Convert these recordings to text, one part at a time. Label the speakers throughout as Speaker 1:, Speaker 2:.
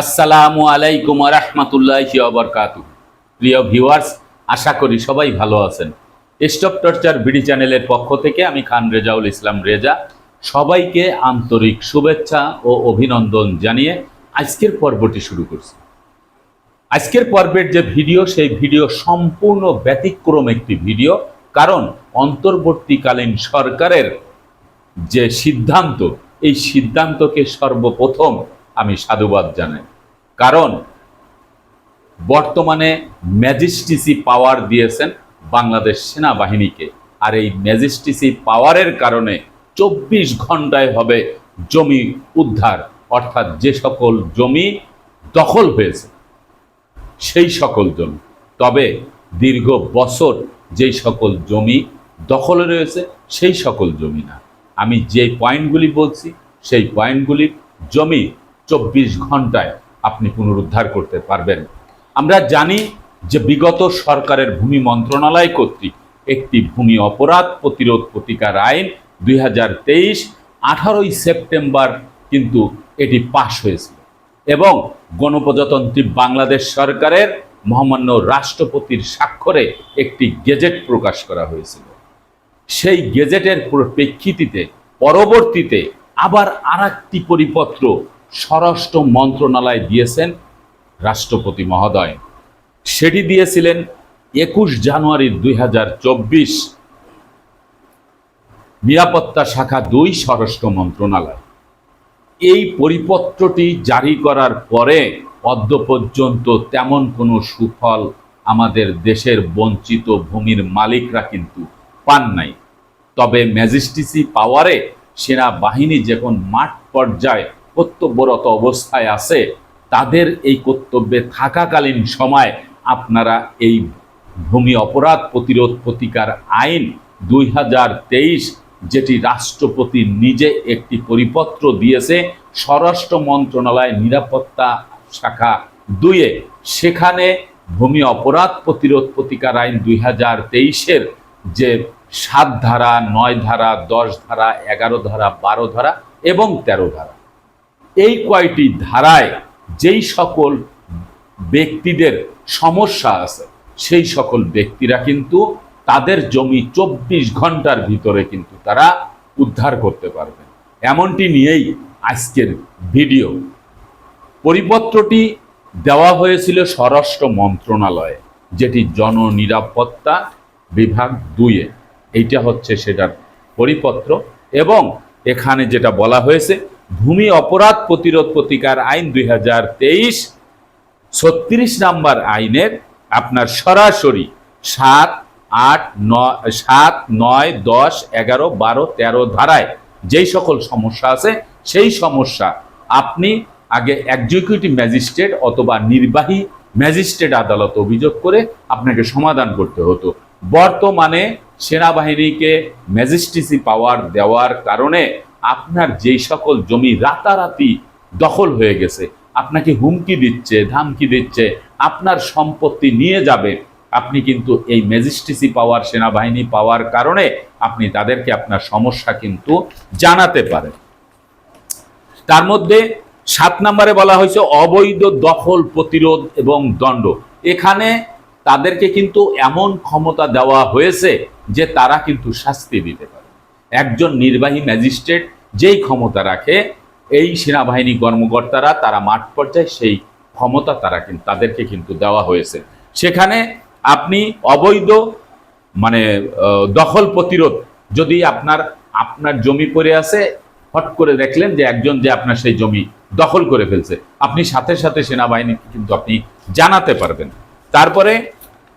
Speaker 1: আসসালামু আলাইকুম রহমতুল্লাহি অবরকাতু প্রিয় ভিউয়ার্স, আশা করি সবাই ভালো আছেন। স্টপ টর্চার বিডি চ্যানেলের পক্ষ থেকে আমি খান রেজাউল ইসলাম রেজা। সবাইকে আন্তরিক শুভেচ্ছা ও অভিনন্দন জানিয়ে আজকের পর্বটি শুরু করছি। আজকের পর্বের যে ভিডিও, সেই ভিডিও সম্পূর্ণ ব্যতিক্রম একটি ভিডিও, কারণ অন্তর্বর্তীকালীন সরকারের যে সিদ্ধান্ত, এই সিদ্ধান্তকে সর্বপ্রথম আমি সাধুবাদ জানাই। কারণ বর্তমানে ম্যাজিস্ট্রিসি পাওয়ার দিয়েছেন বাংলাদেশ সেনাবাহিনীকে। আর এই ম্যাজিস্ট্রিসি পাওয়ারের কারণে চব্বিশ ঘন্টায় হবে জমি উদ্ধার, অর্থাৎ যে সকল জমি দখল হয়েছে, সেই সকল জমি। তবে দীর্ঘ বছর যেই সকল জমি দখলে রয়েছে, সেই সকল জমি না। আমি যে পয়েন্টগুলি বলছি, সেই পয়েন্টগুলির জমি চব্বিশ ঘন্টায় আপনি পুনরুদ্ধার করতে পারবেন। আমরা জানি যে বিগত সরকারের ভূমি মন্ত্রণালয় কর্তৃক একটি ভূমি অপরাধ প্রতিরোধ প্রতিকার আইন দুই হাজার তেইশ, আঠারোই সেপ্টেম্বর কিন্তু এটি পাশ হয়েছিল এবং গণপ্রজাতন্ত্রী বাংলাদেশ সরকারের মহামান্য রাষ্ট্রপতির স্বাক্ষরে একটি গেজেট প্রকাশ করা হয়েছিল। সেই গেজেটের প্রেক্ষিতে পরবর্তীতে আবার আর পরিপত্র স্বরাষ্ট্র মন্ত্রণালয় দিয়েছেন রাষ্ট্রপতি মহোদয়। সেটি দিয়েছিলেন একুশ জানুয়ারি দুই নিরাপত্তা শাখা দুই স্বরাষ্ট্র মন্ত্রণালয়। এই পরিপত্রটি জারি করার পরে অদ্য পর্যন্ত তেমন কোনো সুফল আমাদের দেশের বঞ্চিত ভূমির মালিকরা কিন্তু পান নাই। তবে ম্যাজিস্ট্রিসি পাওয়ারে সেনাবাহিনী যখন মাঠ পর্যায়ে কর্তব্যরত অবস্থায় আছে, তাদের এই কর্তব্যে থাকাকালীন সময় আপনারা এই ভূমি অপরাধ প্রতিরোধ প্রতিকার আইন দুই হাজার তেইশ, যেটি রাষ্ট্রপতি নিজে একটি পরিপত্র দিয়েছে, স্বরাষ্ট্র মন্ত্রণালয় নিরাপত্তা শাখা দুইয়ে, সেখানে ভূমি অপরাধ প্রতিরোধ প্রতিকার আইন দুই হাজার তেইশের যে সাত ধারা, নয় ধারা, দশ ধারা, এগারো ধারা, বারো ধারা এবং তেরো ধারা। এই কয়টি ধারায় যেই সকল ব্যক্তিদের সমস্যা আছে, সেই সকল ব্যক্তিরা কিন্তু তাদের জমি চব্বিশ ঘণ্টার ভিতরে কিন্তু তারা উদ্ধার করতে পারবেন। এমনটি নিয়েই আজকের ভিডিও। পরিপত্রটি দেওয়া হয়েছিল স্বরাষ্ট্র মন্ত্রণালয়ে, যেটি জননিরাপত্তা বিভাগ দুইয়ে। এইটা হচ্ছে সেটার পরিপত্র এবং এখানে যেটা বলা হয়েছে ভূমি অপরাধ প্রতিরোধ প্রতিকার আইন দুই হাজার তেইশ, ছত্রিশ নাম্বার আইনের আপনার সরাসরি সাত আট নয়, সাত নয় দশ এগারো বারো তেরো ধারায় যেই সকল সমস্যা আছে, সেই সমস্যা আপনি আগে এক্সিকিউটিভ ম্যাজিস্ট্রেট অথবা নির্বাহী ম্যাজিস্ট্রেট আদালত অভিযোগ করে আপনাকে সমাধান করতে হতো। বর্তমানে সেনাবাহিনীকে ম্যাজিস্ট্রেসি পাওয়ার দেওয়ার কারণে আপনার যেই সকল জমি রাতারাতি দখল হয়ে গেছে, আপনাকে হুমকি দিচ্ছে, ধামকি দিচ্ছে, আপনার সম্পত্তি নিয়ে যাবে, আপনি কিন্তু এই ম্যাজিস্ট্রেসি পাওয়ার, সেনাবাহিনী পাওয়ার কারণে আপনি তাদেরকে আপনার সমস্যা কিন্তু জানাতে পারেন। তার মধ্যে সাত নম্বরে বলা হয়েছে, অবৈধ দখল, প্রতিরোধ এবং দণ্ড। এখানে তাদেরকে কিন্তু এমন ক্ষমতা দেওয়া হয়েছে যে তারা কিন্তু শাস্তি দিতে পারে। একজন নির্বাহী ম্যাজিস্ট্রেট যেই ক্ষমতা রাখে, এই সেনাবাহিনী কর্মকর্তারা তারা মাঠ পর্যায়ে সেই ক্ষমতা তারা কিন্তু তাদেরকে কিন্তু দেওয়া হয়েছে। সেখানে আপনি অবৈধ মানে দখল প্রতিরোধ যদি আপনার আপনার জমি পড়ে আছে, হট করে দেখলেন যে একজন যে আপনার সেই জমি দখল করে ফেলছে, আপনি সাথে সাথে সেনাবাহিনীকে কিন্তু আপনি জানাতে পারবেন। তারপরে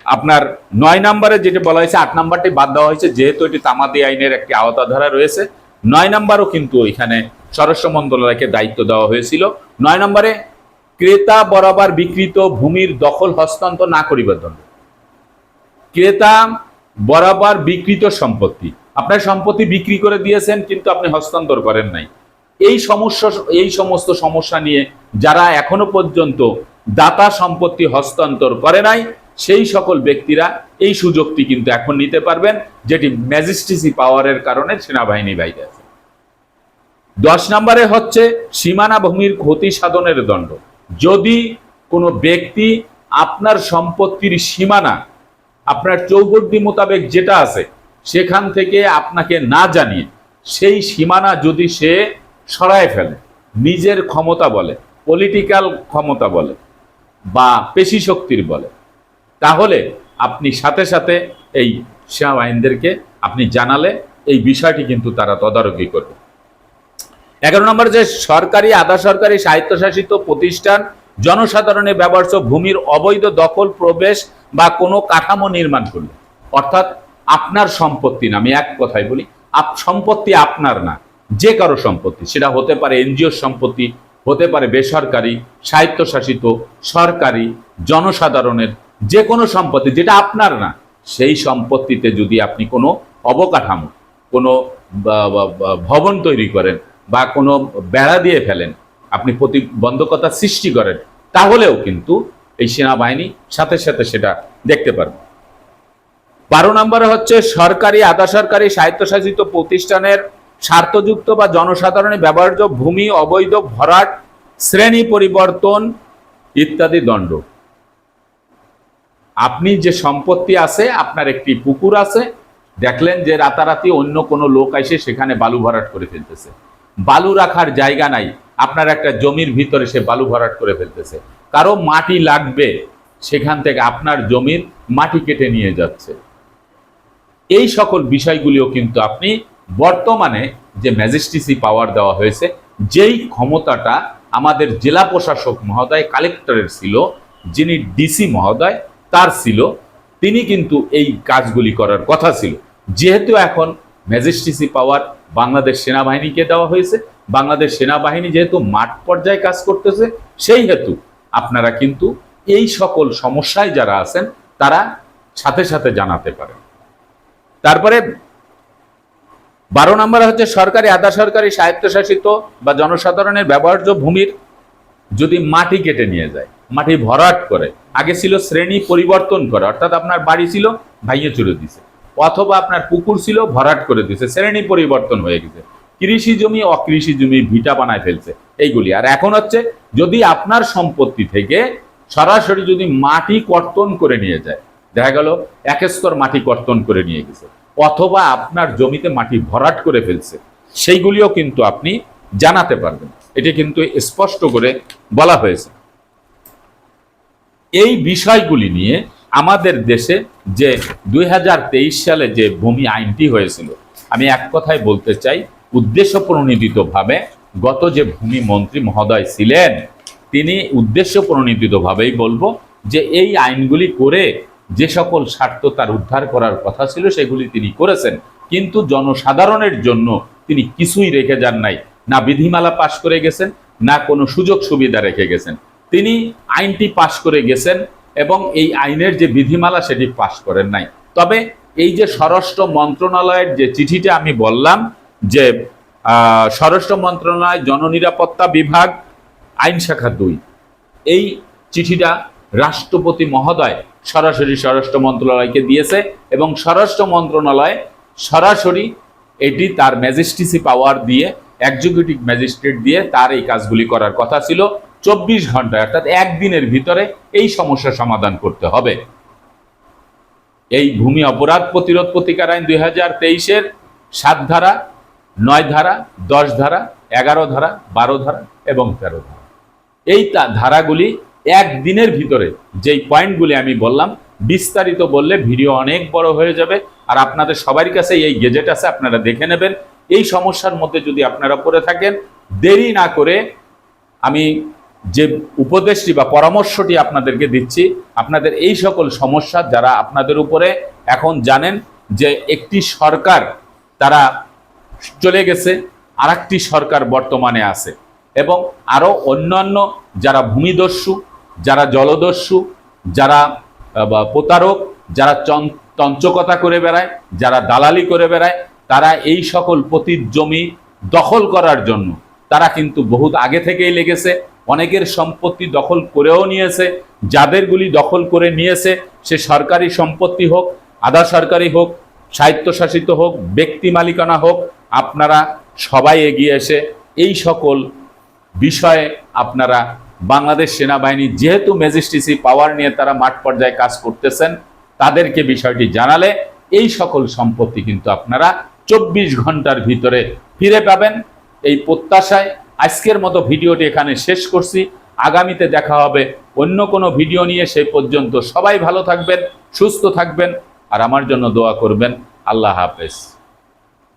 Speaker 1: আপনার নয় নম্বরে যেটা বলা হয়েছে, আট নম্বরটি বাদ দেওয়া হয়েছে, যেহেতু এটি তামাদি আইনের একটি আওতাধারা রয়েছে। নয় নম্বরও কিন্তু এখানে স্বরাষ্ট্র মন্ত্রণালয়কে দায়িত্ব দেওয়া হয়েছিল। নয় নম্বরে, ক্রেতা বরাবর বিকৃত ভূমির দখল হস্তান্তর না করিবার দণ্ড ক্রেতা বরাবর বিকৃত সম্পত্তি। আপনার সম্পত্তি বিক্রি করে দিয়েছেন, কিন্তু আপনি হস্তান্তর করেন নাই। এই সমস্যা, এই সমস্ত সমস্যা নিয়ে যারা এখনও পর্যন্ত দাতা সম্পত্তি হস্তান্তর করে নাই, সেই সকল ব্যক্তিরা এই সুযোগটি কিন্তু এখন নিতে পারবেন, যেটি ম্যাজিস্ট্রেসি পাওয়ারের কারণে সেনাবাহিনী বাইরে আছে। দশ নম্বরে হচ্ছে সীমানা ভূমির ক্ষতি সাধনের দণ্ড। যদি কোনো ব্যক্তি আপনার সম্পত্তির সীমানা, আপনার চৌহদ্দি মোতাবেক যেটা আছে, সেখান থেকে আপনাকে না জানিয়ে সেই সীমানা যদি সে সরায় ফেলে, নিজের ক্ষমতা বলে পলিটিক্যাল ক্ষমতা বলে বা পেশি শক্তির বলে। তাহলে আপনি সাথে সাথে এই সেনাবাহিনীদেরকে আপনি জানালে এই বিষয়টি কিন্তু তারা তদারকি করবে। এগারো নম্বর যে সরকারি, আধা সরকারি স্বায়ত্তশাসিত প্রতিষ্ঠান, জনসাধারণের ব্যবহার্য ভূমির অবৈধ দখল, প্রবেশ বা কোনো কাঠামো নির্মাণ করলে। অর্থাৎ আপনার সম্পত্তি না, আমি এক কথাই বলি সম্পত্তি আপনার না, যে কারও সম্পত্তি, সেটা হতে পারে এনজিওর সম্পত্তি হতে পারে বেসরকারি, স্বায়ত্তশাসিত, সরকারি, জনসাধারণের যে কোনো সম্পত্তি, যেটা আপনার না, সেই সম্পত্তিতে যদি আপনি কোনো অবকাঠামো, কোনো ভবন তৈরি করেন বা কোনো বেড়া দিয়ে ফেলেন, আপনি প্রতিবন্ধকতা সৃষ্টি করেন, তাহলেও কিন্তু এই সেনাবাহিনী সাথে সাথে সেটা দেখতে পারবে। বারো নম্বরে হচ্ছে সরকারি, আধা সরকারি, স্বায়ত্তশাসিত প্রতিষ্ঠানের স্বার্থযুক্ত বা জনসাধারণের ব্যবহার্য ভূমি, অবৈধ, ভরাট, শ্রেণি পরিবর্তন ইত্যাদি দণ্ড। আপনি যে সম্পত্তি আছে, আপনার একটি পুকুর আছে, দেখলেন যে রাতারাতি অন্য কোনো লোক এসে সেখানে বালু ভরাট করে ফেলতেছে। বালু রাখার জায়গা নাই, আপনার একটা জমির ভিতরে সে বালু ভরাট করে ফেলতেছে। কারও মাটি লাগবে, সেখান থেকে আপনার জমির মাটি কেটে নিয়ে যাচ্ছে। এই সকল বিষয়গুলিও কিন্তু আপনি বর্তমানে যে ম্যাজিস্ট্রেসি পাওয়ার দেওয়া হয়েছে, যেই ক্ষমতাটা আমাদের জেলা প্রশাসক মহোদয় কালেক্টরের ছিল, যিনি ডিসি মহোদয়, তার ছিল, তিনি কিন্তু এই কাজগুলি করার কথা ছিল। যেহেতু এখন ম্যাজিস্ট্রেসি পাওয়ার বাংলাদেশ সেনাবাহিনীকে দেওয়া হয়েছে, বাংলাদেশ সেনাবাহিনী যেহেতু মাঠ পর্যায়ে কাজ করতেছে, সেই হেতু আপনারা কিন্তু এই সকল সমস্যায় যারা আছেন, তারা সাথে সাথে জানাতে পারেন। তারপরে বারো নম্বর হচ্ছে সরকারি, আধা সরকারি, স্বায়ত্তশাসিত বা জনসাধারণের ব্যবহার্য ভূমির যদি মাটি কেটে নিয়ে যায়, মাটি ভরাট করে, আগে ছিল শ্রেণি পরিবর্তন করে, অর্থাৎ আপনার বাড়ি ছিল ভাইয়ে চুরে দিছে, অথবা আপনার পুকুর ছিল, ভরাট করে দিছে, শ্রেণি পরিবর্তন হয়ে গেছে, কৃষি জমি, অকৃষি জমি ভিটা বানায় ফেলছে, এইগুলি। আর এখন হচ্ছে, যদি আপনার সম্পত্তি থেকে সরাসরি যদি মাটি কর্তন করে নিয়ে যায়, দেখা গেল, এক স্তর মাটি কর্তন করে নিয়ে গেছে অথবা আপনার জমিতে মাটি ভরাট করে ফেলছে, সেইগুলিও কিন্তু আপনি জানাতে পারবেন। এটি কিন্তু স্পষ্ট করে বলা হয়েছে। এই বিষয়গুলি নিয়ে আমাদের দেশে যে দুই হাজার তেইশ সালে যে ভূমি আইনটি হয়েছিল, আমি এক কথায় বলতে চাই উদ্দেশ্য প্রণোদিতভাবে গত যে ভূমি মন্ত্রী মহোদয় ছিলেন, তিনি উদ্দেশ্য প্রণোদিতভাবেই বলব যে এই আইনগুলি করে যে সকল স্বার্থ তার উদ্ধার করার কথা ছিল, সেগুলি তিনি করেছেন। কিন্তু জনসাধারণের জন্য তিনি কিছুই রেখে যান নাই। না বিধিমালা পাশ করে গেছেন, না কোনো সুযোগ সুবিধা রেখে গেছেন। তিনি আইনটি পাশ করে গেছেন এবং এই আইনের যে বিধিমালা, সেটি পাশ করেন নাই। তবে এই যে স্বরাষ্ট্র মন্ত্রণালয়ের যে চিঠিটা আমি বললাম, যে স্বরাষ্ট্র মন্ত্রণালয় জননিরাপত্তা বিভাগ, আইন শাখা দুই, এই চিঠিটা রাষ্ট্রপতি মহোদয় সরাসরি স্বরাষ্ট্র মন্ত্রণালয়কে দিয়েছে এবং স্বরাষ্ট্র মন্ত্রণালয় সরাসরি এটি তার ম্যাজিস্ট্রেসি পাওয়ার দিয়ে এক্সিকিউটিভ ম্যাজিস্ট্রেট দিয়ে তার এই কাজগুলি করার কথা ছিল। চব্বিশ ঘন্টায় অর্থাৎ একদিনের ভিতরে এই সমস্যা সমাধান করতে হবে। এই ভূমি অপরাধ প্রতিরোধ প্রতিকার আইন দুই হাজার তেইশের সাত ধারা, নয় ধারা, দশ ধারা, এগারো ধারা, বারো ধারা এবং তেরো ধারা। এই ধারাগুলি একদিনের ভিতরে যেই পয়েন্টগুলি আমি বললাম, বিস্তারিত বললে ভিডিও অনেক বড় হয়ে যাবে। আর আপনাদের সবারই কাছে এই গেজেট আছে, আপনারা দেখে নেবেন। এই সমস্যার মধ্যে যদি আপনারা পড়ে থাকেন, দেরি না করে আমি যে উপদেশটি বা পরামর্শটি আপনাদেরকে দিচ্ছি, আপনাদের এই সকল সমস্যা যারা আপনাদের উপরে এখন জানেন যে একটি সরকার তারা চলে গেছে আর সরকার বর্তমানে আছে এবং আরও অন্যান্য যারা ভূমিদস্যু যারা জলদস্যু, যারা প্রতারক, যারা তঞ্চকতা করে বেড়ায়, যারা দালালি করে বেড়ায়, তারা এই সকল পতির জমি দখল করার জন্য, তারা কিন্তু বহুত আগে থেকেই লেগেছে, অনেকের সম্পত্তি দখল করেও নিয়েছে যাদেরগুলি দখল করে নিয়েছে, সে সরকারি সম্পত্তি হোক, আধা সরকারি হোক, স্বায়ত্তশাসিত হোক, ব্যক্তি মালিকানা হোক, আপনারা সবাই এগিয়ে এসে এই সকল বিষয়ে আপনারা বাংলাদেশ সেনাবাহিনী যেহেতু ম্যাজিস্ট্রেসি পাওয়ার নিয়ে তারা মাঠ পর্যায়ে কাজ করতেছেন, তাদেরকে বিষয়টি জানালে এই সকল সম্পত্তি কিন্তু আপনারা চব্বিশ ঘণ্টার ভিতরে ফিরে পাবেন। এই প্রত্যাশায় আজকের মতো ভিডিওটি এখানে শেষ করছি। আগামীতে দেখা হবে অন্য কোনো ভিডিও নিয়ে। সেই পর্যন্ত সবাই ভালো থাকবেন, সুস্থ থাকবেন, আর আমার জন্য দোয়া করবেন। আল্লাহ হাফেজ।